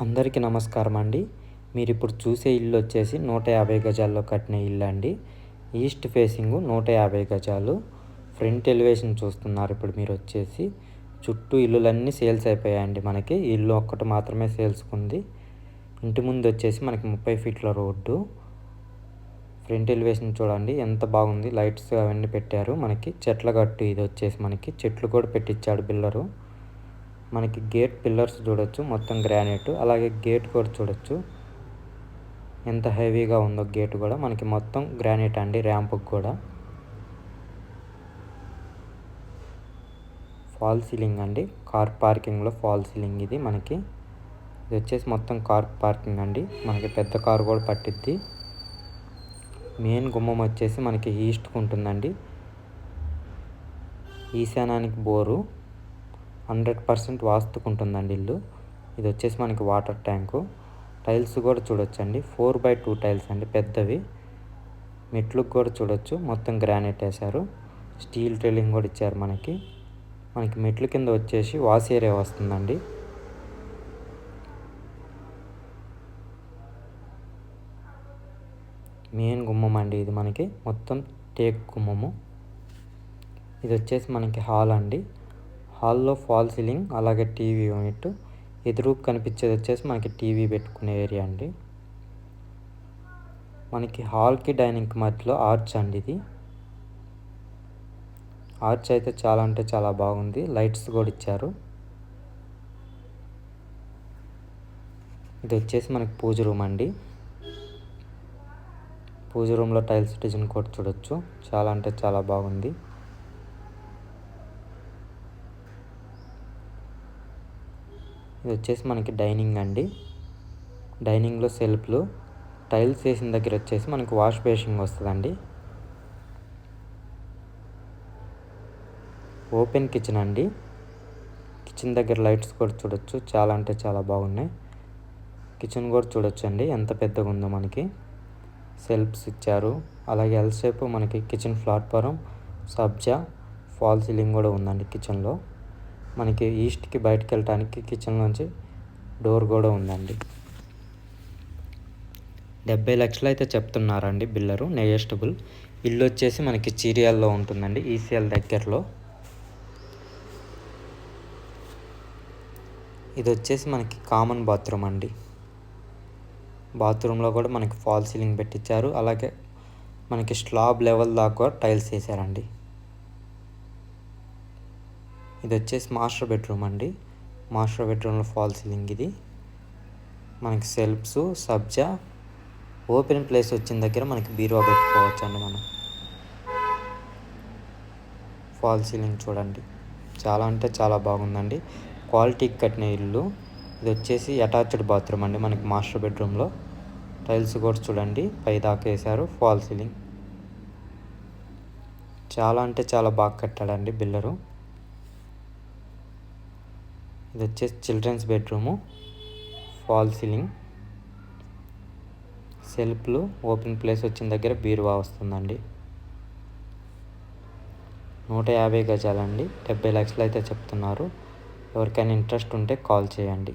అందరికీ నమస్కారం అండి. మీరు ఇప్పుడు చూసే ఇల్లు వచ్చేసి నూట యాభై గజాల్లో కట్టిన ఇల్లు అండి. ఈస్ట్ ఫేసింగ్ నూట యాభై గజాలు. ఫ్రంట్ ఎలివేషన్ చూస్తున్నారు ఇప్పుడు మీరు వచ్చేసి. చుట్టూ ఇల్లులన్నీ సేల్స్ అయిపోయాయండి మనకి. ఇల్లు ఒక్కటి మాత్రమే సేల్స్కుంది ఇంటి ముందు వచ్చేసి మనకి ముప్పై ఫీట్ల రోడ్డు. ఫ్రంట్ ఎలివేషన్ చూడండి ఎంత బాగుంది. లైట్స్ అవన్నీ పెట్టారు మనకి. చెట్ల గట్టు ఇది వచ్చేసి మనకి. చెట్లు కూడా పెట్టించాడు బిల్లరు. మనకి గేట్ పిల్లర్స్ చూడొచ్చు మొత్తం గ్రానైట్ అలాగే గేట్ కూడా చూడొచ్చు. ఎంత హెవీగా ఉందో గేట్ కూడా మనకి మొత్తం గ్రానైట్ అండి ర్యాంప్కి కూడా. ఫాల్ సీలింగ్ అండి కార్ పార్కింగ్లో ఫాల్ సీలింగ్ ఇది మనకి. ఇది వచ్చేసి మొత్తం కార్ పార్కింగ్ అండి మనకి పెద్ద కారు కూడా పట్టిద్ది. మెయిన్ గుమ్మం వచ్చేసి మనకి ఈస్ట్కి ఉంటుందండి. ఈశానానికి బోరు. హండ్రెడ్ పర్సెంట్ వాస్తుకుంటుందండి ఇల్లు. ఇది వచ్చేసి మనకి వాటర్ ట్యాంకు. టైల్స్ కూడా చూడొచ్చండి. ఫోర్ బై టూ టైల్స్ అండి పెద్దవి. మెట్లకు కూడా చూడొచ్చు. మొత్తం గ్రానైట్ వేశారు. స్టీల్ ట్రైలింగ్ కూడా ఇచ్చారు మనకి. మనకి మెట్ల కింద వచ్చేసి వాష్ ఏరియా వస్తుందండి. మెయిన్ గుమ్మం అండి ఇది మనకి. మొత్తం టేక్ గుమ్మము. ఇది వచ్చేసి మనకి హాల్ అండి. హాల్లో ఫాల్ సీలింగ్ అలాగే టీవీ యూనిట్. ఎదురు కనిపించేది వచ్చేసి మనకి టీవీ పెట్టుకునే ఏరియా అండి. మనకి హాల్కి డైనింగ్కి మధ్యలో ఆర్చ్ అండి ఇది. ఆర్చ్ అయితే చాలా అంటే చాలా బాగుంది. లైట్స్ కూడా ఇచ్చారు. ఇది వచ్చేసి మనకి పూజ రూమ్ అండి. పూజ రూమ్లో టైల్స్ డిజైన్ కూడా చూడొచ్చు. చాలా అంటే చాలా బాగుంది. ఇది వచ్చేసి మనకి డైనింగ్ అండి. డైనింగ్లో సెల్ఫ్లు. టైల్స్ వేసిన దగ్గర వచ్చేసి మనకి వాష్ బేసింగ్ వస్తుందండి. ఓపెన్ కిచెన్ అండి. కిచెన్ దగ్గర లైట్స్ కూడా చూడొచ్చు. చాలా అంటే చాలా బాగున్నాయి. కిచెన్ కూడా చూడొచ్చు అండి ఎంత పెద్దగా ఉందో మనకి. సెల్ఫ్స్ ఇచ్చారు. అలాగే ఎల్ షేప్ మనకి కిచెన్ ప్లాట్ఫారం సబ్జా ఫాల్ సీలింగ్ కూడా ఉందండి కిచెన్లో. మనకి ఈస్ట్కి బయటకు వెళ్ళటానికి కిచెన్లోంచి డోర్ కూడా ఉందండి. డెబ్బై లక్షలు అయితే చెప్తున్నారండి బిల్లరు నెగెస్టబుల్ ఇల్లు వచ్చేసి మనకి చీరియాల్లో ఉంటుందండి ఈసీఎల్ దగ్గరలో. ఇది వచ్చేసి మనకి కామన్ బాత్రూమ్ అండి. బాత్రూంలో కూడా మనకి ఫాల్ సీలింగ్ పెట్టించారు అలాగే మనకి స్లాబ్ లెవెల్ దాకా కూడా టైల్స్ వేసారండి. ఇది వచ్చేసి మాస్టర్ బెడ్రూమ్ అండి. మాస్టర్ బెడ్రూమ్లో ఫాల్ సీలింగ్ ఇది. మనకి సెల్ఫ్స్ సబ్జా ఓపెన్ ప్లేస్ వచ్చిన దగ్గర మనకి బీరువా పెట్టుకోవచ్చు అండి మనం. ఫాల్ సీలింగ్ చూడండి. చాలా అంటే చాలా బాగుందండి. క్వాలిటీకి కట్టిన ఇల్లు. ఇది వచ్చేసి అటాచ్డ్ బాత్రూమ్ అండి మనకి మాస్టర్ బెడ్రూమ్లో. టైల్స్ కూడా చూడండి పై దాకా వేశారు ఫాల్ సీలింగ్. చాలా అంటే చాలా బాగా కట్టాడండి బిల్లరు. ఇది వచ్చేసి చిల్డ్రన్స్ బెడ్రూము. ఫాల్ సీలింగ్ సెల్ఫ్లు ఓపెన్ ప్లేస్ వచ్చిన దగ్గర బీరువా వస్తుందండి. నూట యాభై గజాలండి. డెబ్బై లక్షలు అయితే చెప్తున్నారు. ఎవరికైనా ఇంట్రెస్ట్ ఉంటే కాల్ చేయండి.